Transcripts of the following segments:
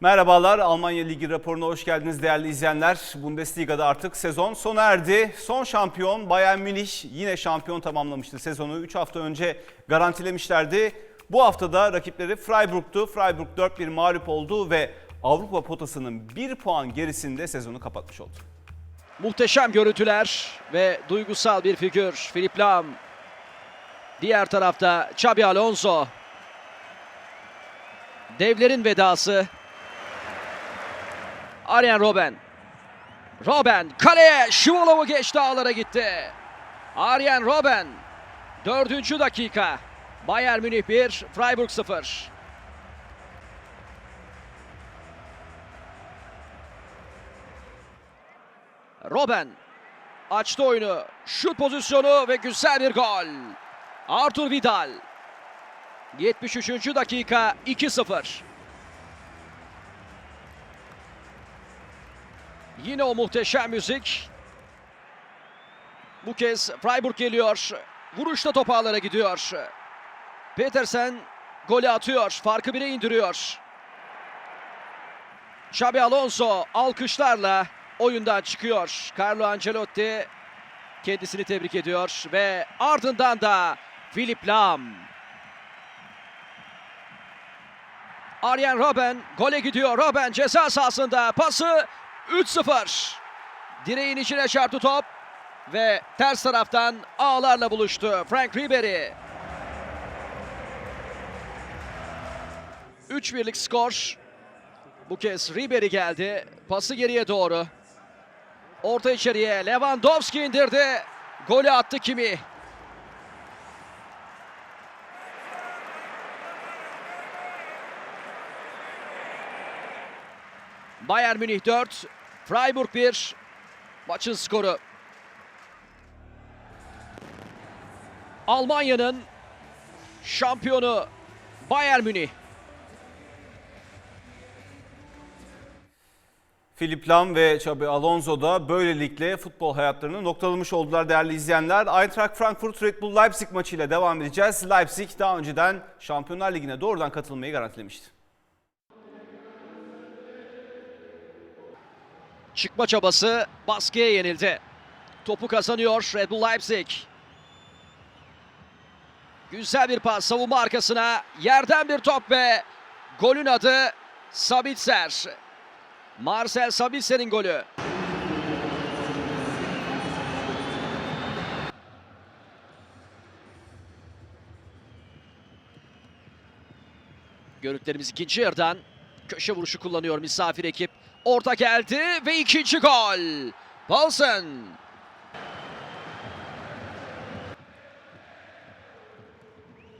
Merhabalar, Almanya Ligi raporuna hoş geldiniz değerli izleyenler. Bundesliga'da artık sezon sona erdi. Son şampiyon Bayern Münih yine şampiyon tamamlamıştı sezonu. 3 hafta önce garantilemişlerdi. Bu haftada rakipleri Freiburg'tu. Freiburg 4-1 mağlup oldu ve Avrupa potasının 1 puan gerisinde sezonu kapatmış oldu. Muhteşem görüntüler ve duygusal bir figür Filip Lam. Diğer tarafta Xabi Alonso. Devlerin vedası. Arjen Robben. Robben kaleye Şivolov'u geçti ağlara gitti. Arjen Robben. Dördüncü dakika. Bayern Münih 1, Freiburg 0. Robben açtı oyunu. Şut pozisyonu ve güzel bir gol. Artur Vidal. 73. dakika 2-0. Yine o muhteşem müzik. Bu kez Freiburg geliyor. Vuruşta top ağlara gidiyor. Petersen golü atıyor. Farkı bire indiriyor. Xabi Alonso alkışlarla oyundan çıkıyor. Carlo Ancelotti kendisini tebrik ediyor ve ardından da Philip Lam. Arjen Robben gole gidiyor. Robben ceza sahasında pası 3-0. Direğin içine çarptı top ve ters taraftan ağlarla buluştu. Frank Ribery. 3-1'lik skor. Bu kez Ribery geldi. Pası geriye doğru. Orta içeriye Lewandowski indirdi. Golü attı kimi? Bayern Münih 4, Freiburg 1. Maçın skoru. Almanya'nın şampiyonu Bayern Münih. Filip Lam ve Xabi Alonso da böylelikle futbol hayatlarını noktalamış oldular değerli izleyenler. Eintracht Frankfurt Red Bull Leipzig maçıyla devam edeceğiz. Leipzig daha önceden Şampiyonlar Ligi'ne doğrudan katılmayı garantilemişti. Çıkma çabası baskıya yenildi. Topu kazanıyor Red Bull Leipzig. Güzel bir pas savunma arkasına. Yerden bir top ve golün adı Sabitzer. Marcel Sabitzer'in golü. Görüntülerimiz ikinci yarıdan. Köşe vuruşu kullanıyor misafir ekip. Orta geldi ve ikinci gol. Paulsen.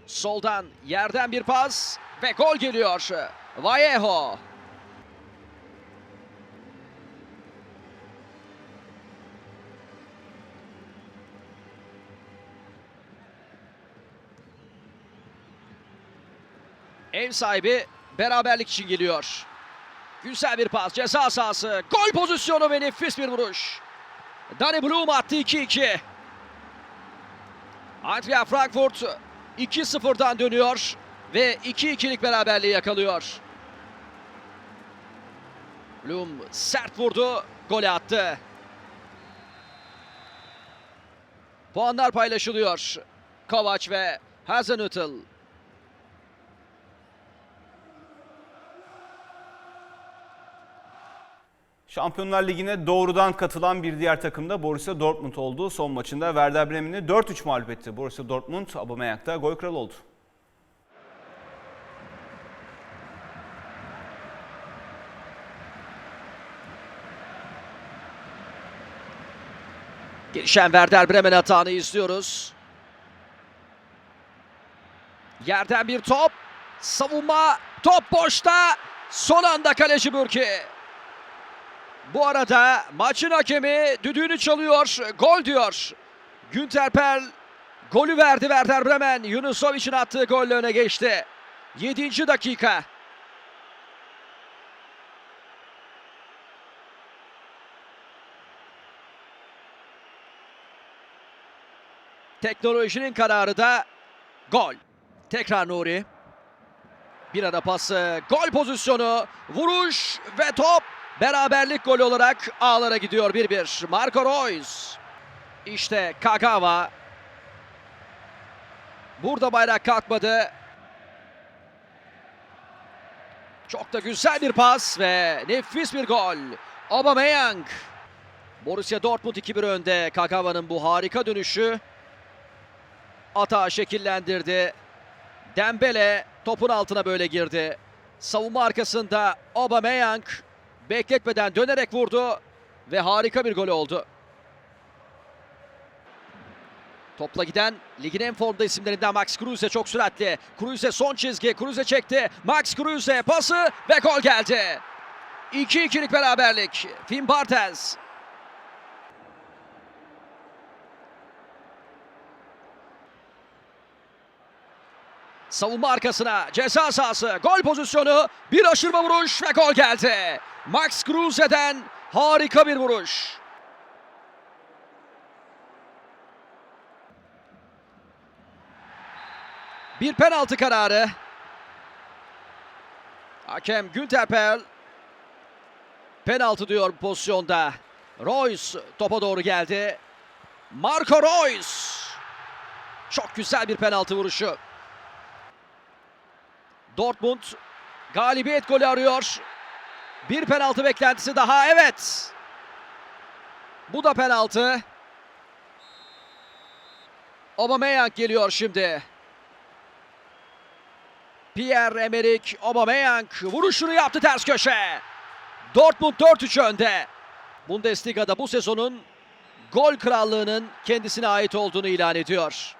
Soldan yerden bir pas ve gol geliyor. Vallejo. Ev sahibi beraberlik için geliyor. Güzel bir pas, ceza sahası, gol pozisyonu ve nefis bir vuruş. Danny Blum attı 2-2. Eintracht Frankfurt 2-0'dan dönüyor ve 2-2'lik beraberliği yakalıyor. Blum sert vurdu, golü attı. Puanlar paylaşılıyor. Kovac ve Hazenhüttl. Şampiyonlar Ligi'ne doğrudan katılan bir diğer takım da Borussia Dortmund oldu. Son maçında Werder Bremen'i 4-3 mağlup etti. Borussia Dortmund, Aubameyang'da gol kralı oldu. Gelişen Werder Bremen atağını izliyoruz. Yerden bir top. Savunma. Top boşta. Son anda kaleci Bürki. Bu arada maçın hakemi düdüğünü çalıyor. Gol diyor. Günter Perl golü verdi Werder Bremen. Yunusovic'in attığı golle öne geçti. 7. dakika. Teknolojinin kararı da gol. Tekrar Nuri. Bir ara pası, gol pozisyonu, vuruş ve top beraberlik golü olarak ağlara gidiyor 1-1. Marco Reus. İşte Kagawa. Burada bayrak kalkmadı. Çok da güzel bir pas ve nefis bir gol. Aubameyang. Borussia Dortmund 2-1 önde. Kagawa'nın bu harika dönüşü atağı şekillendirdi. Dembele topun altına böyle girdi. Savunma arkasında Aubameyang bekletmeden dönerek vurdu ve harika bir gol oldu. Topla giden ligin en formda isimlerinden Max Kruse çok süratli. Kruse son çizgi. Kruse çekti. Max Kruse pası ve gol geldi. 2-2'lik beraberlik. Finn Bartels. Savunma arkasına ceza sahası gol pozisyonu bir aşırma vuruş ve gol geldi. Max Kruse'den harika bir vuruş. Bir penaltı kararı. Hakem Günterpel penaltı diyor pozisyonda. Royce topa doğru geldi. Marco Royce. Çok güzel bir penaltı vuruşu. Dortmund galibiyet golü arıyor. Bir penaltı beklentisi daha. Evet. Bu da penaltı. Aubameyang geliyor şimdi. Pierre-Emerick Aubameyang vuruşunu yaptı ters köşe. Dortmund 4-3 önde. Bundesliga'da bu sezonun gol krallığının kendisine ait olduğunu ilan ediyor.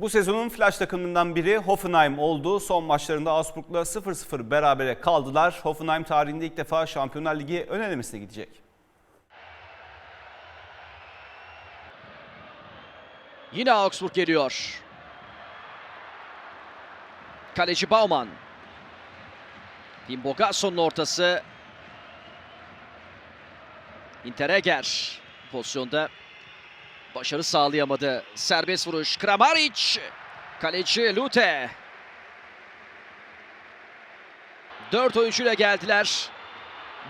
Bu sezonun flash takımından biri Hoffenheim oldu. Son maçlarında Augsburg'la 0-0 berabere kaldılar. Hoffenheim tarihinde ilk defa Şampiyonlar Ligi ön elemesine gidecek. Yine Augsburg geliyor. Kaleci Baumann. Tim Bogasson'un ortası. Intereger pozisyonda başarı sağlayamadı. Serbest vuruş. Kramaric. Kaleci Lute. Dört oyuncuyla geldiler.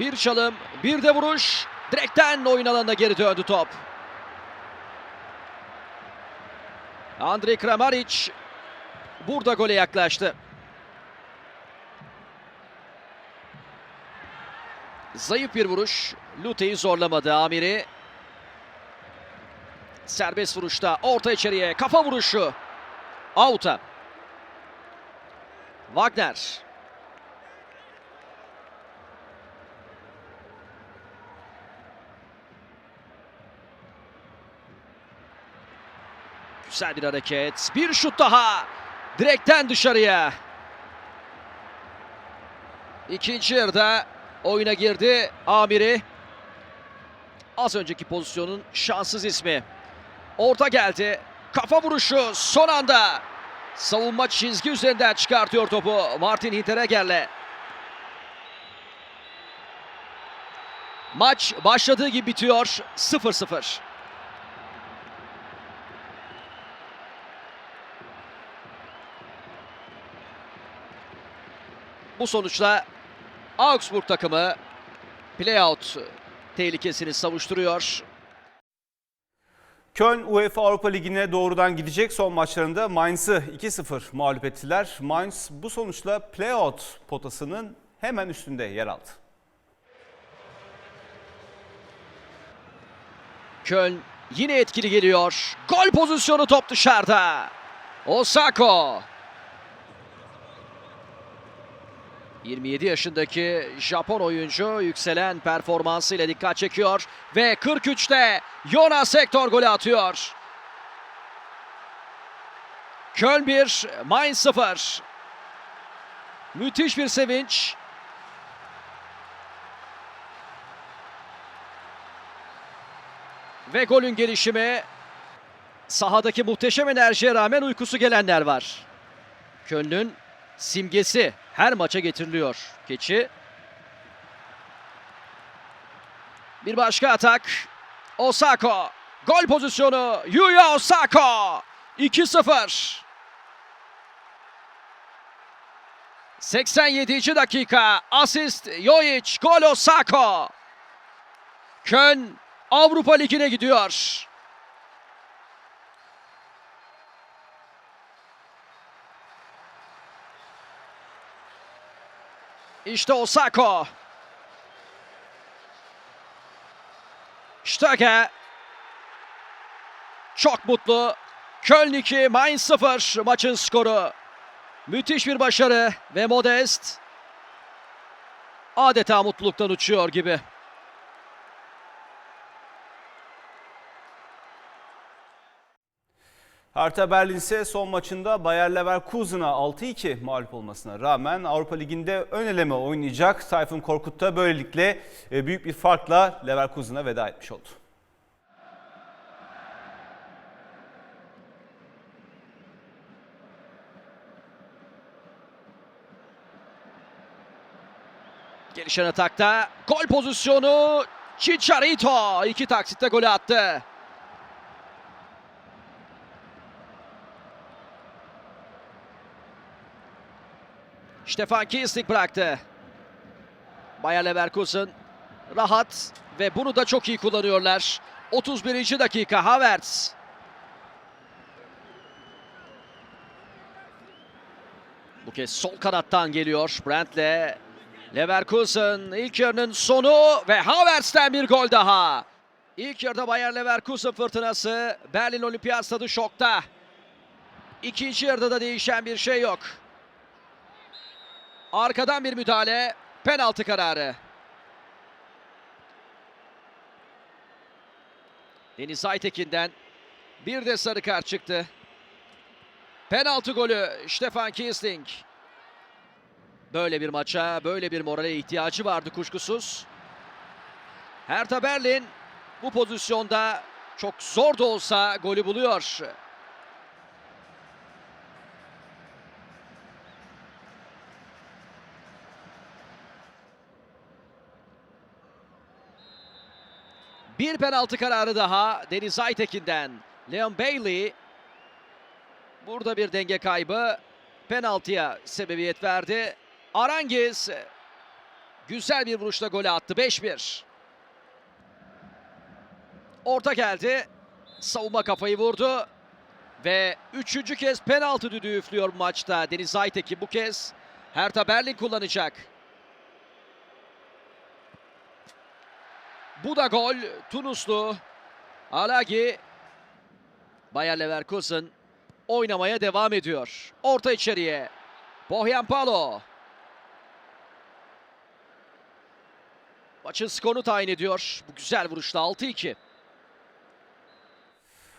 Bir çalım, bir de vuruş. Direkten oyun alanına geri döndü top. Andrei Kramaric burada gole yaklaştı. Zayıf bir vuruş. Lute'yi zorlamadı Amiri. Serbest vuruşta orta içeriye kafa vuruşu. Out'a. Wagner. Güzel bir hareket. Bir şut daha. Direkten dışarıya. İkinci yarıda oyuna girdi Amiri. Az önceki pozisyonun şanssız ismi. Orta geldi. Kafa vuruşu son anda. Savunma çizgi üzerinden çıkartıyor topu Martin Hinteregger'le. Maç başladığı gibi bitiyor 0-0. Bu sonuçla Augsburg takımı playout tehlikesini savuşturuyor. Köln UEFA Avrupa Ligi'ne doğrudan gidecek son maçlarında Mainz'ı 2-0 mağlup ettiler. Mainz bu sonuçla playout potasının hemen üstünde yer aldı. Köln yine etkili geliyor. Gol pozisyonu top dışarıda. Osako. 27 yaşındaki Japon oyuncu yükselen performansıyla dikkat çekiyor ve 43'te Jonas Hector golü atıyor. Köln 1, Mainz 0. Müthiş bir sevinç. Ve golün gelişimi sahadaki muhteşem enerjiye rağmen uykusu gelenler var. Köln'ün simgesi her maça getiriliyor. Keçi. Bir başka atak. Osako. Gol pozisyonu. Yuya Osako. 2-0. 87. dakika asist Jojic, gol Osako. Köln Avrupa Ligi'ne gidiyor. İşte Osako. Stöge. Çok mutlu. Köln 2, Mainz 0 maçın skoru. Müthiş bir başarı ve Modest adeta mutluluktan uçuyor gibi. Hertha Berlin ise son maçında Bayer Leverkusen'a 6-2 mağlup olmasına rağmen Avrupa Ligi'nde ön eleme oynayacak. Tayfun Korkut da böylelikle e, büyük bir farkla Leverkusen'a veda etmiş oldu. Gelişen atakta gol pozisyonu Chicharito iki taksitte golü attı. Stefan Kieslik bıraktı. Bayer Leverkusen rahat ve bunu da çok iyi kullanıyorlar. 31. dakika Havertz. Bu kez sol kanattan geliyor Brandt'le. Leverkusen ilk yarının sonu ve Havertz'ten bir gol daha. İlk yarıda Bayer Leverkusen fırtınası Berlin Olimpiyat Stadı şokta. İkinci yarıda da değişen bir şey yok. Arkadan bir müdahale, penaltı kararı. Deniz Aytekin'den bir de sarı kart çıktı. Penaltı golü Stefan Kiesling. Böyle bir maça, böyle bir morale ihtiyacı vardı kuşkusuz. Hertha Berlin bu pozisyonda çok zor da olsa golü buluyor. Bir penaltı kararı daha Deniz Aytekin'den. Leon Bailey burada bir denge kaybı penaltıya sebebiyet verdi. Arangiz güzel bir vuruşla golü attı 5-1. Orta geldi. Savunma kafayı vurdu. Ve üçüncü kez penaltı düdüğü üflüyor maçta. Deniz Aytekin bu kez Hertha Berlin kullanacak. Bu da gol. Tunuslu Alagi Bayer Leverkusen oynamaya devam ediyor. Orta içeriye. Bohyan Palo. Maçın skorunu tayin ediyor. Bu güzel vuruşla 6-2.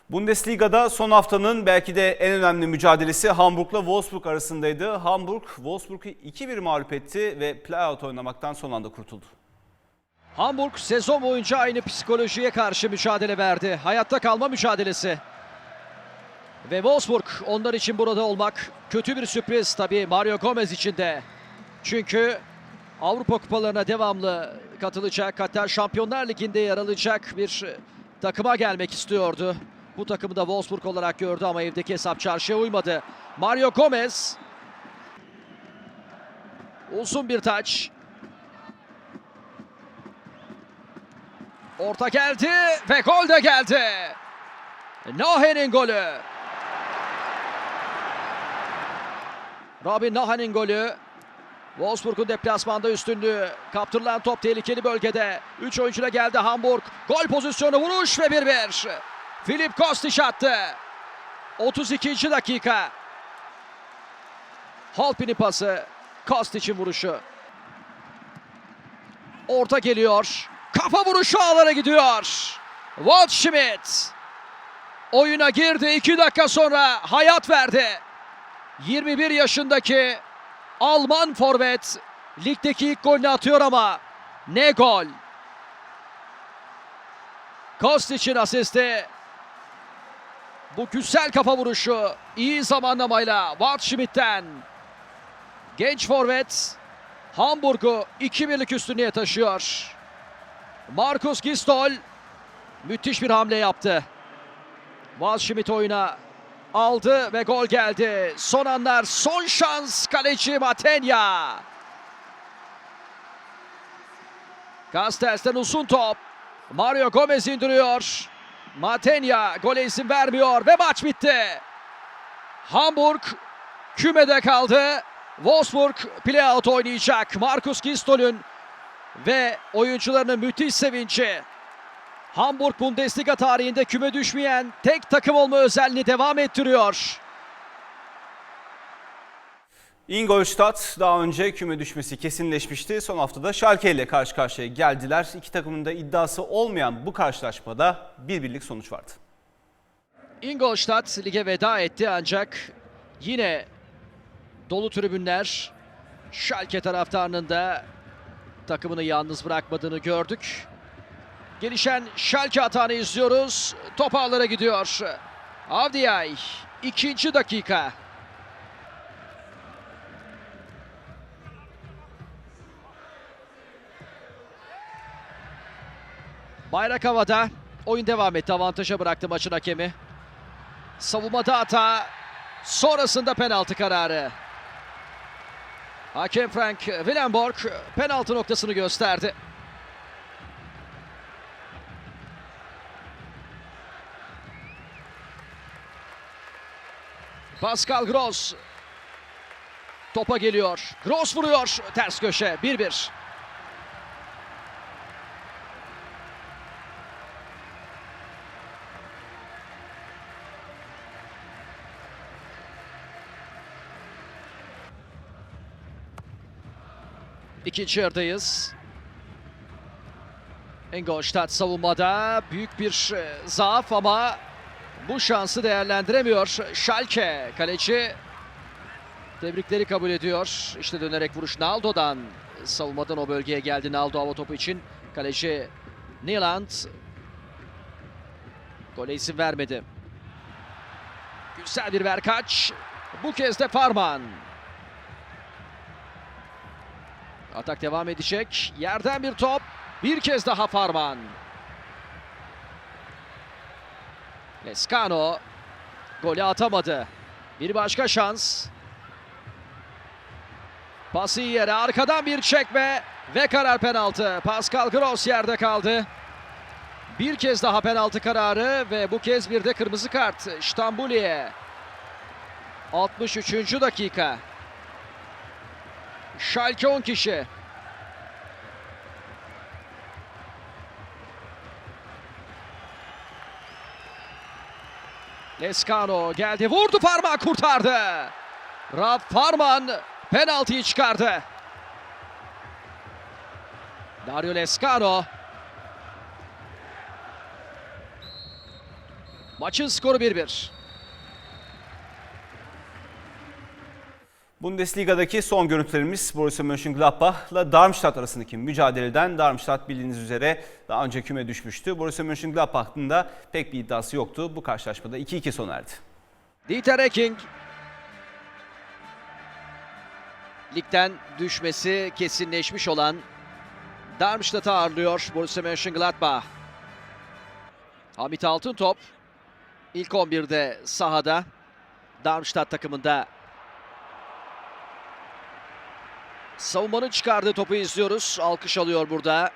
Bundesliga'da son haftanın belki de en önemli mücadelesi Hamburg'la Wolfsburg arasındaydı. Hamburg, Wolfsburg'u 2-1 mağlup etti ve playout oynamaktan son anda kurtuldu. Hamburg sezon boyunca aynı psikolojiye karşı mücadele verdi. Hayatta kalma mücadelesi. Ve Wolfsburg onlar için burada olmak kötü bir sürpriz tabii Mario Gomez için de. Çünkü Avrupa kupalarına devamlı katılacak hatta Şampiyonlar Ligi'nde yer alacak bir takıma gelmek istiyordu. Bu takımı da Wolfsburg olarak gördü ama evdeki hesap çarşıya uymadı. Mario Gomez uzun bir taç. Orta geldi ve gol de geldi. Nahe'nin golü. Robin Nahe'nin golü. Wolfsburg'un deplasmanda üstünlüğü. Kaptırılan top tehlikeli bölgede. 3 oyuncuyla geldi Hamburg. Gol pozisyonu vuruş ve 1-1. Filip Kostić attı. 32. dakika. Halpin'in pası. Kostić'in vuruşu. Orta geliyor. Kafa vuruşu ağlara gidiyor. Waldschmidt. Oyuna girdi. 2 dakika sonra hayat verdi. 21 yaşındaki Alman forvet ligdeki ilk golünü atıyor ama ne gol. Kostic'in asisti. Bu güzel kafa vuruşu iyi zamanlamayla Waldschmidt'ten. Genç forvet Hamburg'u 2-1'lik üstünlüğe taşıyor. Markus Gistol müthiş bir hamle yaptı. Waldschmidt oyuna aldı ve gol geldi. Son anlar son şans kaleci Matenya. Castells'ten uzun top. Mario Gomez indiriyor. Matenya gole izin vermiyor ve maç bitti. Hamburg kümede kaldı. Wolfsburg playout oynayacak. Markus Gistol'ün ve oyuncularının müthiş sevinci. Hamburg Bundesliga tarihinde küme düşmeyen tek takım olma özelliğini devam ettiriyor. Ingolstadt daha önce küme düşmesi kesinleşmişti. Son haftada Schalke ile karşı karşıya geldiler. İki takımın da iddiası olmayan bu karşılaşmada bir birlik sonuç vardı. Ingolstadt lige veda etti ancak yine dolu tribünler Schalke taraftarının da takımını yalnız bırakmadığını gördük. Gelişen Schalke atağını izliyoruz. Top ağlara gidiyor. Avdiay ikinci dakika. Bayrak havada. Oyun devam etti. Avantaja bıraktı maçın hakemi. Savunmada hata. Sonrasında penaltı kararı. Hakem Frank Willenborg penaltı noktasını gösterdi. Pascal Gross topa geliyor. Gross vuruyor. Ters köşe 1-1. İkinci yarıdayız. Ingolstadt savunmada büyük bir e, zaaf ama bu şansı değerlendiremiyor. Schalke kaleci tebrikleri kabul ediyor. İşte dönerek vuruş Naldo'dan savunmadan o bölgeye geldi Naldo hava topu için. Kaleci Nieland gole izin vermedi. Güzel bir verkaç. Bu kez de Farman. Atak devam edecek. Yerden bir top. Bir kez daha Farman. Lescano golü atamadı. Bir başka şans. Pası yere arkadan bir çekme ve karar penaltı. Pascal Gross yerde kaldı. Bir kez daha penaltı kararı ve bu kez bir de kırmızı kart. Stambuli'ye. 63. dakika. Schalke 10 kişi. Lescano geldi vurdu parmağı kurtardı. Raf Farman penaltıyı çıkardı. Dario Lescano. Maçın skoru 1-1. Bundesliga'daki son görüntülerimiz Borussia Mönchengladbach'la Darmstadt arasındaki mücadeleden. Darmstadt bildiğiniz üzere daha önce küme düşmüştü. Borussia Mönchengladbach'ın da pek bir iddiası yoktu. Bu karşılaşmada 2-2 sona erdi. Dieter Eking. Ligden düşmesi kesinleşmiş olan Darmstadt'ı ağırlıyor Borussia Mönchengladbach. Hamit Altıntop ilk 11'de sahada. Darmstadt takımında savunmanın çıkardığı topu izliyoruz. Alkış alıyor burada.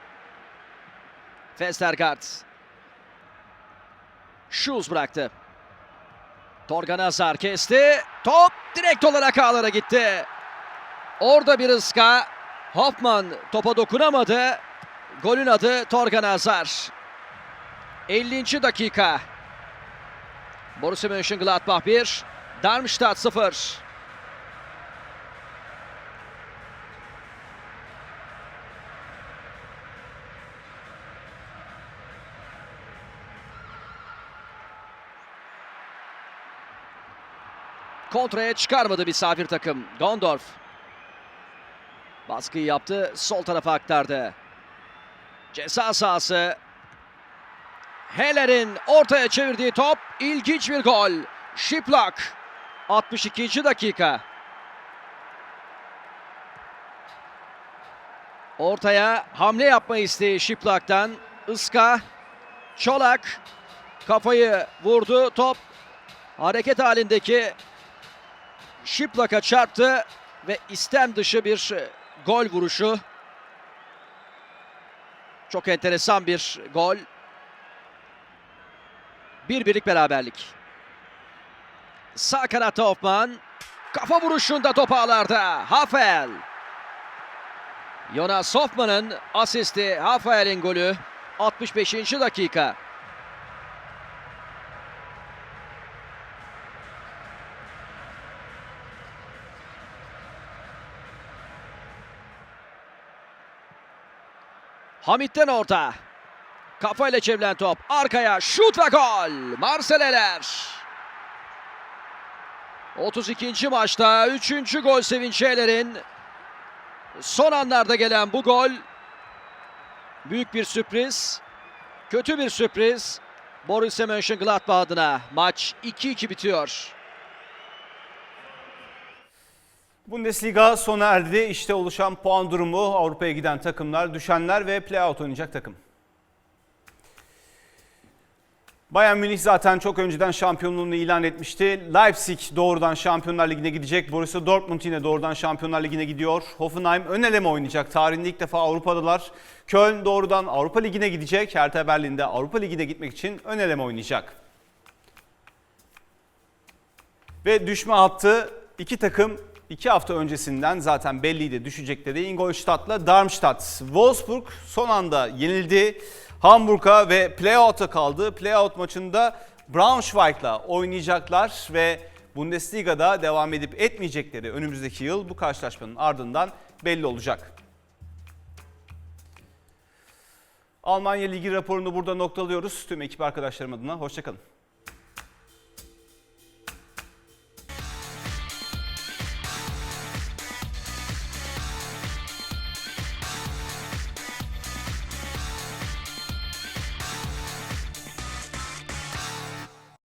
Festergaard. Schulz bıraktı. Torgan Hazar kesti. Top direkt olarak ağlara gitti. Orada bir ıska. Hoffman topa dokunamadı. Golün adı Torgan Hazar. 50. dakika. Borussia Mönchengladbach 1, Darmstadt 0. Kontraya çıkarmadı misafir takım. Gondorf. Baskıyı yaptı. Sol tarafa aktardı. Ceza sahası. Heller'in ortaya çevirdiği top. ilginç bir gol. Şiplak. 62. dakika. Ortaya hamle yapma isteği Şiplak'tan. Iska. Çolak. Kafayı vurdu. Top hareket halindeki Şiplak'a çarptı ve istem dışı bir e, gol vuruşu. Çok enteresan bir gol. Bir birlik beraberlik. Sağ kanatta Hoffman. Kafa vuruşunda top ağlarda. Hafel. Jonas Hoffman'ın asisti Hafel'in golü. 65. dakika. Hamit'ten orta. Kafayla çevrilen top. Arkaya şut ve gol. Marseleler. 32. maçta 3. gol sevinçlerin son anlarda gelen bu gol büyük bir sürpriz. Kötü bir sürpriz. Borussia Mönchengladbach adına maç 2-2 bitiyor. Bundesliga sona erdi. İşte oluşan puan durumu Avrupa'ya giden takımlar, düşenler ve playout oynayacak takım. Bayern Münih zaten çok önceden şampiyonluğunu ilan etmişti. Leipzig doğrudan Şampiyonlar Ligi'ne gidecek. Borussia Dortmund yine doğrudan Şampiyonlar Ligi'ne gidiyor. Hoffenheim ön eleme oynayacak. Tarihinde ilk defa Avrupa'dalar. Köln doğrudan Avrupa Ligi'ne gidecek. Hertha Berlin'de Avrupa Ligi'ne gitmek için ön eleme oynayacak. Ve düşme hattı iki takım iki hafta öncesinden zaten belliydi düşecekleri Ingolstadt'la Darmstadt. Wolfsburg son anda yenildi. Hamburg'a ve playout'a kaldı. Playout maçında Braunschweig'la oynayacaklar ve Bundesliga'da devam edip etmeyecekleri önümüzdeki yıl bu karşılaşmanın ardından belli olacak. Almanya Ligi raporunu burada noktalıyoruz. Tüm ekip arkadaşlarım adına hoşçakalın.